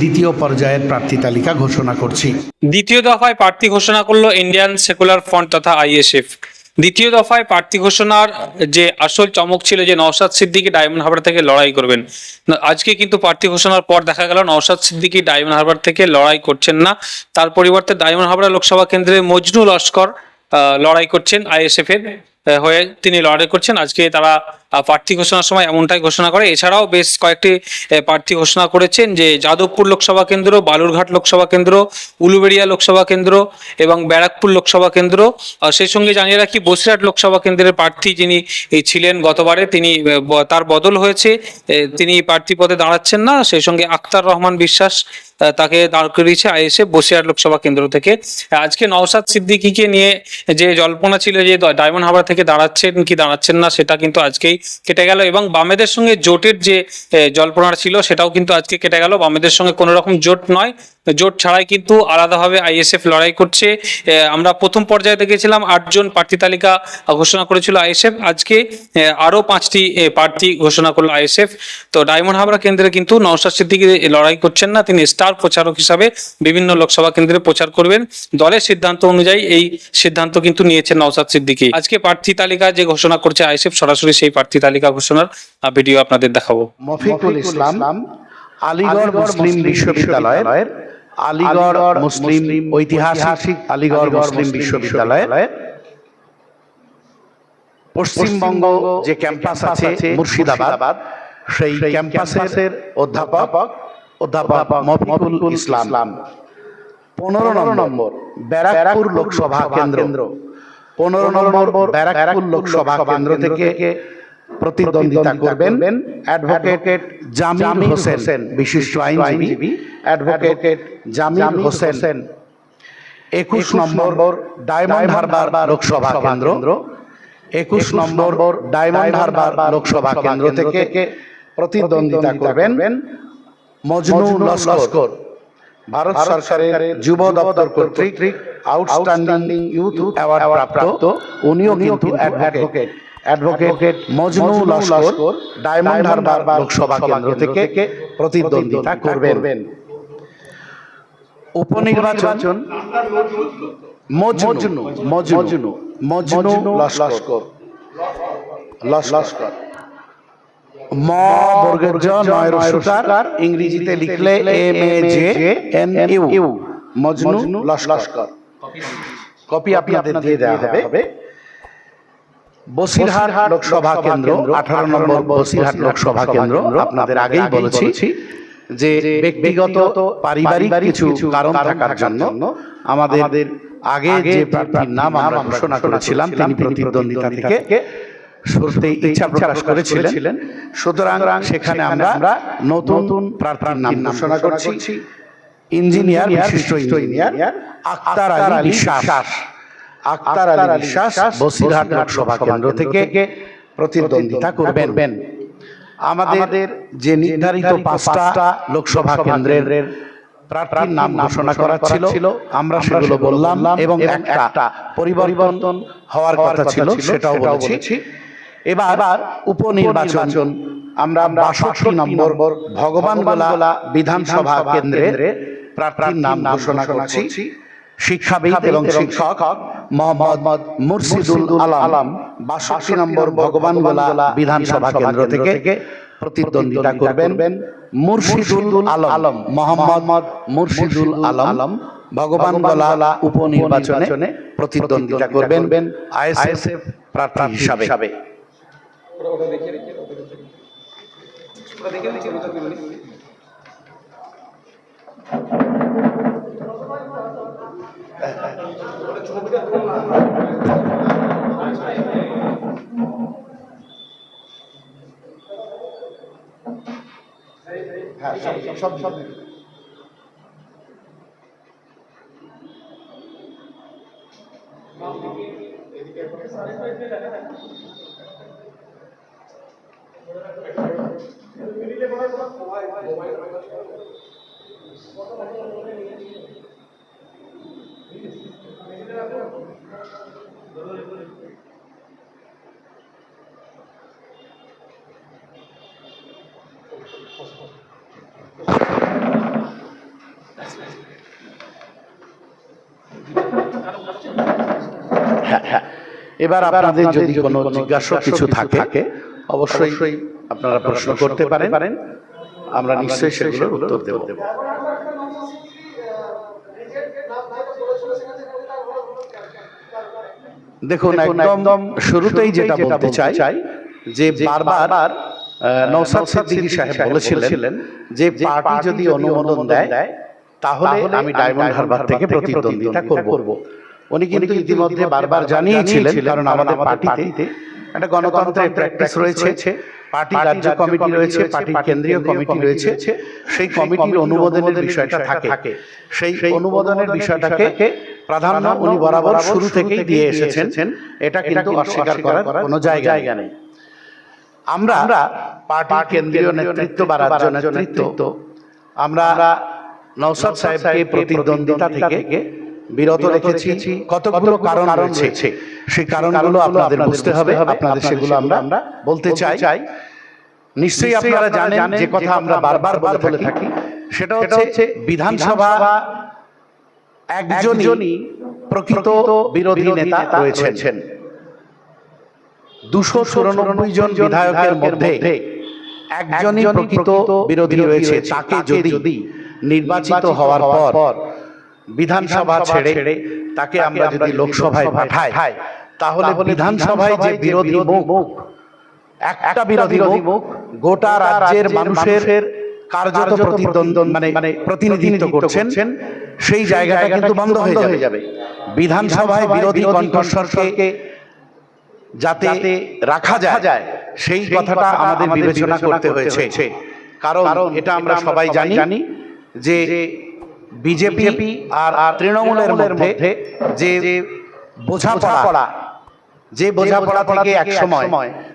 দ্বিতীয় পর্যায়ের প্রার্থী তালিকা ঘোষণা করছি। দ্বিতীয় দফায় প্রার্থী ঘোষণা করল ইন্ডিয়ান সেকুলার ফ্রন্ট তথা আইএসএফ। দ্বিতীয় দফায় প্রার্থী ঘোষণার যে আসল চমক ছিল যে নওশাদ সিদ্দিকী ডায়মন্ড হারবার থেকে লড়াই করবেন। আজকে কিন্তু প্রার্থী ঘোষণার পর দেখা গেল নওশাদ সিদ্দিকী ডায়মন্ড হারবার থেকে লড়াই করছেন না। তার পরিবর্তে ডায়মন্ড হারবার লোকসভা কেন্দ্রে মজনু লস্কর লড়াই করছেন আইএসএফ এর হয়ে তিনি লড়াই করছেন। আজকে তারা প্রার্থী ঘোষণার সময় এমনটাই ঘোষণা করে। এছাড়াও বেশ কয়েকটি প্রার্থী ঘোষণা করেছেন যে যাদবপুর লোকসভা কেন্দ্র, বালুরঘাট লোকসভা কেন্দ্র, উলুবেড়িয়া লোকসভা কেন্দ্র এবং ব্যারাকপুর লোকসভা কেন্দ্র। সেই সঙ্গে জানিয়ে রাখি, বসিরহাট লোকসভা কেন্দ্রের প্রার্থী যিনি ছিলেন গতবারে, তিনি তার বদল হয়েছে। তিনি প্রার্থী পদে দাঁড়াচ্ছেন না। সেই সঙ্গে আক্তার রহমান বিশ্বাস তাকে দাঁড় করিয়েছে আইএসএফ বসিরহাট লোকসভা কেন্দ্র থেকে। আজকে নওসাদ সিদ্দিকিকে নিয়ে যে জল্পনা ছিল যে ডায়মন্ড হারবার থেকে দাঁড়াচ্ছেন কি দাঁড়াচ্ছেন না, সেটা কিন্তু আজকেই কেটে গেল এবং বামেদের সঙ্গে জোটের যে জল্পনা ছিল সেটাও কিন্তু আজকে কেটে গেল। বামেদের সঙ্গে কোনো রকম জোট নয়। জোট ছাড়াই কিন্তু আলাদাভাবে আইএসএফ লড়াই করছে। আমরা প্রথম পর্যায়ে দেখেছিলাম আটজন প্রার্থী তালিকা ঘোষণা করেছিল আইএসএফ আজকে এ, আরও পাঁচটি প্রার্থী ঘোষণা করল আইএসএফ তো ডায়মন্ড হাবড়া কেন্দ্রে কিন্তু নওশাদ সিদ্দিকী লড়াই করছেন না। তিনি স্টার প্রচারক হিসাবে বিভিন্ন লোকসভা কেন্দ্রে প্রচার করবেন। দলের সিদ্ধান্ত অনুযায়ী এই সিদ্ধান্ত কিন্তু নিয়েছেন নওশাদ সিদ্দিকী। আজকে প্রার্থী তালিকা যে ঘোষণা করছে আইএসএফ সরাসরি সেই প্রার্থী তালিকা ঘোষণার ভিডিও আপনাদের দেখাবো। মফিকুল ইসলাম আলিগড় মুসলিম বিশ্ববিদ্যালয়ের আলিগড় মুসলিম ঐতিহাসিক আলিগড় মুসলিম বিশ্ববিদ্যালয়ের পশ্চিমবঙ্গ যে ক্যাম্পাস আছে মুর্শিদাবাদ সেই ক্যাম্পাসের অধ্যাপক অধ্যাপক মফিকুল ইসলাম। পনেরো নম্বর ব্যারাকপুর লোকসভা কেন্দ্র। পনেরো নম্বর ব্যারাকপুর লোকসভা কেন্দ্র থেকে প্রতিদ্বন্দ্বিতা করবেন অ্যাডভোকেট জামিল হোসেন বিশিষ্ট আইনজীবী। অ্যাডভোকেট জামিল হোসেন একুশ নম্বর ডায়মন্ড হারবার লোকসভা কেন্দ্র। একুশ নম্বর ডায়মন্ড হারবার লোকসভা কেন্দ্র থেকে প্রতিদ্বন্দ্বিতা করবেন মজনু লস্কর। ভারত সরকারের যুব দপ্তর কর্তৃক আউটস্ট্যান্ডিং ইউথ অ্যাওয়ার্ড প্রাপ্ত। উনিও কিন্তু advocate. Advocate Majnu Laskar Diamond Harbour Lok Sabha কেন্দ্র থেকে প্রতিদ্বন্দ্বিতা করবেন। উপনির্বাচন মজনু মজনু মজনু লস্কর। লস্কর। ম বর্গের জ নয়ের সুতার ইংরেজিতে লিখলে M A J N U. Majnu Laskar. Copy আপনাদের দিয়ে দেওয়া হবে। বসিরহাট লোকসভা কেন্দ্র আঠারো নম্বর বসিরহাট লোকসভা কেন্দ্র আপনাদের আগেই বলেছি যে ব্যক্তিগত পারিবারিক কিছু কারণ থাকার জন্য আমাদের আগে যে প্রার্থীর নাম আমরা ঘোষণা করেছিলাম তিনি প্রতিদ্বন্দ্বিতা থেকে সরতে ইচ্ছা প্রকাশ করেছিলেন। সুতরাং সেখানে আমরা নতুন প্রার্থীর নাম ঘোষণা করছি। ইঞ্জিনিয়ার বিশিষ্ট ইঞ্জিনিয়ার আক্তার আলী বিশ্বাস। আক্তার আলী বিশ্বাস বসিরহাট লোকসভা কেন্দ্র থেকে প্রতিদ্বন্দ্বিতা করবেন। আমাদের যে নির্ধারিত পাঁচটা লোকসভা কেন্দ্রের প্রার্থীর নাম ঘোষণা করা ছিল। আমরা সেগুলো বললাম এবং একটা পরিবর্তন হওয়ার কথা ছিল সেটাও বলেছি। এবার উপনির্বাচন। আমরা বাষট্টি নম্বর ভগবান গোলা বিধানসভা কেন্দ্রের প্রার্থীর নাম ঘোষণা করছি। শিক্ষাবিদ এবং শিক্ষক মোহাম্মদ মুর্শিদুল আলম বাষট্টি নম্বর ভগবান গোলা বিধানসভা কেন্দ্র থেকে প্রতিদ্বন্দ্বিতা করবেন মুর্শিদুল আলম মোহাম্মদ মুর্শিদুল আলম ভগবান গোলা উপনির্বাচনে প্রতিদ্বন্দ্বিতা করবেন আইএসএফ প্রার্থী হিসাবে। হ্যাঁ সব সব সব মোবাইল মোবাইল এবার আপনাদের যদি কোনো জিজ্ঞাসা কিছু থাকে অবশ্যই আপনারা প্রশ্ন করতে পারেন। আমরা নিশ্চয়ই সেগুলোর উত্তর দেব। দেখুন একদম শুরুতেই যেটা বলতে চাই চাই যে বারবার নওশাদ সিদ্দিকী সাহেব বলেছিলেন যে পার্টি যদি অনুমোদন দেয় তাহলে আমি ডায়মন্ড হারবার থেকে প্রতিদ্বন্দ্বিতা করব। উনি কিন্তু ইতিমধ্যে বারবার জানিয়েছিলেন কারণ আমাদের পার্টিতে একটা গণতন্ত্রের প্র্যাকটিস রয়েছে পার্টি রাজ্য কমিটি রয়েছে পার্টির কেন্দ্রীয় কমিটি রয়েছে সেই কমিটির অনুমোদনের বিষয়টা থাকে। সেই অনুমোদনের বিষয়টাকে প্রাধান্য উনি বরাবর শুরু থেকেই দিয়ে এসেছেন। এটা কিন্তু অস্বীকার করার কোনো জায়গা নেই। আমরা পার্টির কেন্দ্রীয় নেতৃত্ব বা রাজ্য নেতৃত্ব। আমরা নৌসাদ সাহেবকে প্রতিদ্বন্দ্বিতা থেকে বিরত রেখেছি কতগুলো কারণ রয়েছে। সেই কারণগুলো আপনাদের বুঝতে হবে আপনাদের সেগুলো আমরা আমরা বলতে চাই। নিশ্চয়ই আপনারা জানেন যে কথা আমরা বারবার বলে থাকি। সেটা হচ্ছে বিধানসভা একজনই প্রকৃত বিরোধী নেতা রয়েছেন। দুশো চুরানব্বই জন বিধায়কের মধ্যে একজনই প্রকৃত বিরোধী রয়েছে। তাকে যদি নির্বাচিত হওয়ার পর বিধানসভা ছেড়ে তাকে আমরা যদি লোকসভায় পাঠাই তাহলে বিধানসভায় যে বিরোধী মুখ একটা বিরোধী মুখ গোটা রাজ্যের মানুষের কার্যত প্রতিদ্বন্দ্ব মানে মানে প্রতিনিধিত্ব করছেন সেই জায়গাটা কিন্তু বন্ধ হয়ে যাবে। বিধানসভায় বিরোধী কণ্ঠস্বরকে যাতে রাখা যায় সেই কথাটা আমাদের বিবেচনা করতে হয়েছে। কারণ এটা আমরা সবাই জানি যে বিজেপি আর আর তৃণমূলের মধ্যে যে বোঝাপড়া যে বোঝাপড়া থেকে এক সময়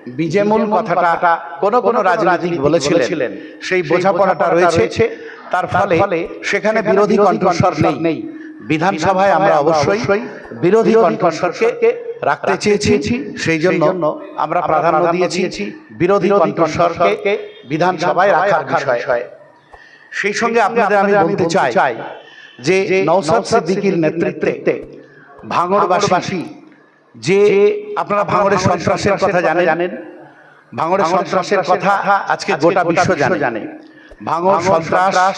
বিজেমূল কথাটা কোন কোন রাজনীতিক বলেছিলেন। সেই বোঝাপড়াটা রয়েছে। তার ফলে সেখানে বিরোধী কণ্ঠস্বর নেই। বিধানসভায় আমরা অবশ্যই বিরোধী কণ্ঠস্বরকে রাখতে চেয়েছি। সেই জন্য আমরা প্রাধান্য দিয়েছি। বিরোধী কণ্ঠস্বরকে বিধানসভায় রাখার বিষয়। সেই সঙ্গে আপনাদের আমি বলতে চাই যে নৌসাদ সিদ্দিকীর নেতৃত্বে ভাঙড়বাসী যে আপনারা ভাঙড়ের সন্ত্রাসের কথা জানে জানেন ভাঙড়ের সন্ত্রাসের কথা আজকে গোটা বিশ্ব জানে। ভাঙড় সন্ত্রাস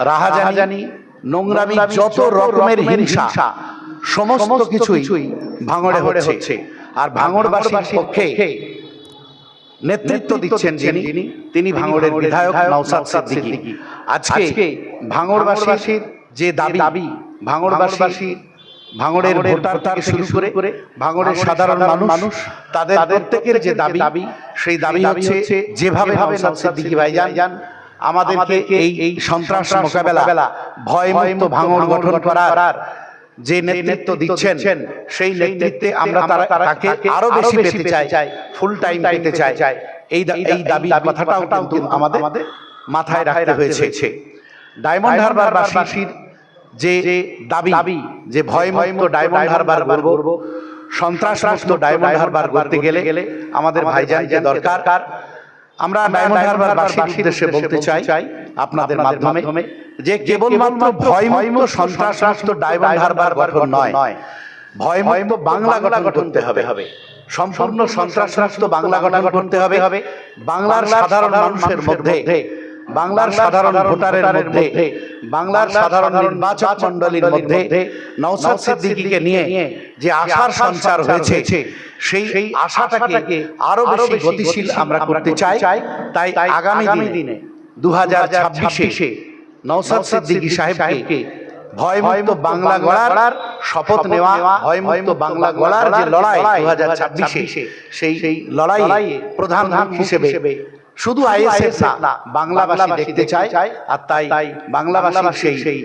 রাহাজানি নোংরামি যত রকমের হিংসা সমস্ত কিছুই ভাঙড়ে হচ্ছে। আর ভাঙড়বাসীর পক্ষে নেতৃত্ব দিচ্ছেন যিনি তিনি ভাঙড়ের বিধায়ক নওসাদ সিদ্দিকী। আজকে ভাঙড়বাসীর যে দাবি দাবি ভাঙড়বাসী ভাঙড়ের ভোটার থেকে শুরু করে ভাঙড়ের সাধারণ মানুষ তাদের প্রত্যেকের যে দাবি দাবি সেই দাবি হচ্ছে যেভাবে নওসাদ সিদ্দিকী ভাই যান আমাদেরকে এই এই সন্ত্রাস মোকাবেলা ভয়মুক্ত ভাঙড় গঠন করার যে নেতৃত্ব দিচ্ছেন সেই নেতৃত্বে আমরা তাকে আরও বেশি পেতে চাই ফুল টাইম পেতে চাই। এই এই দাবি কথাটাও কিন্তু আমাদের মাথায় রাখতে হয়েছে। ডায়মন্ড হারবার বাসীর যে দাবি যে ভয়মুক্ত ডায়মন্ড হারবার গড়ব সন্ত্রাস মুক্ত ডায়মন্ড হারবার গড়তে গেলে আমাদের ভাইজান যে দরকার। আমরা ডায়মন্ড হারবার বাসীর উদ্দেশ্যে বলতে চাই আপনাদের মাধ্যমে যে কেবলমাত্র ভয়মুক্ত সন্ত্রাসমুক্ত ডায়মন্ড হারবার গঠন নয়। ভয়মুক্ত বাংলা গঠন করতে হবে। সম্পূর্ণ সন্ত্রাসমুক্ত বাংলা গঠন করতে হবে। বাংলার সাধারণ মানুষের মধ্যে। বাংলার সাধারণ ভোটারের মধ্যে। বাংলার সাধারণ নির্বাচক মণ্ডলীর মধ্যে নওসাদ সিদ্দিকীকে নিয়ে যে আশার সঞ্চার হয়েছে সেই সেই আশাটাকে আরও বেশি গতিশীল আমরা করতে চাই। তাই আগামী দিনে দু হাজার ছাব্বিশে নওসাদ সিদ্দিকী সাহেবকে ভয়মুক্ত বাংলা গড়ার শপথ নেওয়া ভয়মুক্ত বাংলা গড়ার যে লড়াই দু হাজার ছাব্বিশে সেই লড়াইয়ে প্রধান হিসেবে শুধু আইএসএফ না বাংলাভাষী দেখতে চাই আর তাই বাংলাভাষীর সেই সেই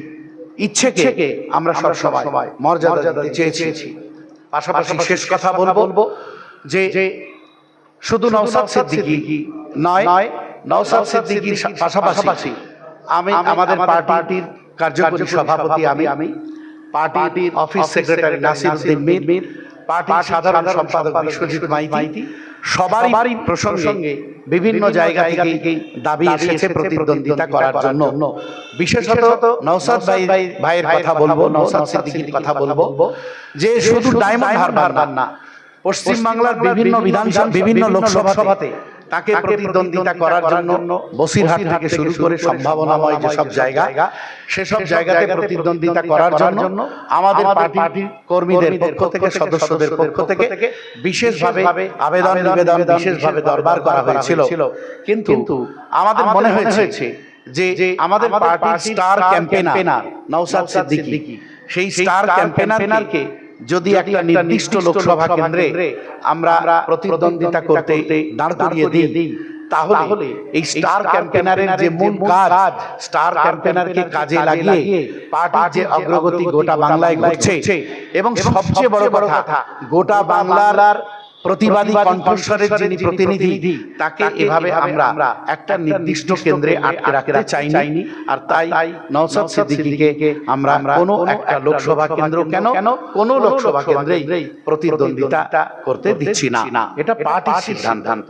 ইচ্ছেকে আমরা সব সময় মর্যাদা দিতে চেয়েছি। পাশাপাশি শেষ কথা বলব যে যে শুধু নওসাদ সিদ্দিকী নয় নওসাদ সিদ্দিকীর পাশাপাশি আমি আমাদের পার্টির কার্যকরী সভাপতি আমি আমি পার্টির অফিস সেক্রেটারি নাসির উদ্দিন মীর পার্টির সাধারণ সম্পাদক বিশ্বজিৎ মাইতি সবারই প্রসঙ্গে বিভিন্ন জায়গা থেকে দাবি এসেছে প্রতিদ্বন্দ্বিতা করার জন্য। বিশেষত নওসাদ ভাই ভাইয়ের কথা বলব নওসাদ সিদ্দিকীর কথা বলব। যে শুধু ডায়মন্ড হারবার না পশ্চিমবাংলার বিভিন্ন বিধানসভা বিভিন্ন লোকসভাতে তাকে প্রতিদ্বন্দ্বিতা করার জন্য বসিরহাট থেকে শুরু করে সম্ভাবনাময় যেসব জায়গা সেসব জায়গাতে প্রতিদ্বন্দ্বিতা করার জন্য আমাদের পার্টির কর্মীদের পক্ষ থেকে সদস্যদের পক্ষ থেকে বিশেষভাবে আবেদন নিবেদন বিশেষভাবে দরবার করা হয়েছিল। কিন্তু আমাদের মনে হয়েছে যে আমাদের পার্টির স্টার ক্যাম্পেনার নওসাদ সিদ্দিকী। সেই স্টার ক্যাম্পেনারকে যদি একটা নির্দিষ্ট লোকসভা কেন্দ্রে আমরা প্রতিদ্বন্দ্বিতা করতে দাঁড় করিয়ে দিই তাহলে এই স্টার ক্যাম্পেনারের যে মূল কাজ স্টার ক্যাম্পেনারকে কাজে লাগিয়ে পার্টির যে অগ্রগতি গোটা বাংলায় ঘটছে। এবং সবচেয়ে বড় কথা গোটা বাংলার প্রতিবাদী কণ্ঠস্বরের যিনি প্রতিনিধি তাকে এভাবে আমরা একটা নির্দিষ্ট কেন্দ্রে আটকে রাখতে চাইনি। আর তাই নওসাদ সিদ্দিকীকে আমরা কোনো একটা লোকসভা কেন্দ্র কেন কোনো লোকসভা কেন্দ্রেই প্রতিদ্বন্দ্বিতা করতে দিচ্ছি না। এটা পার্টির সিদ্ধান্ত।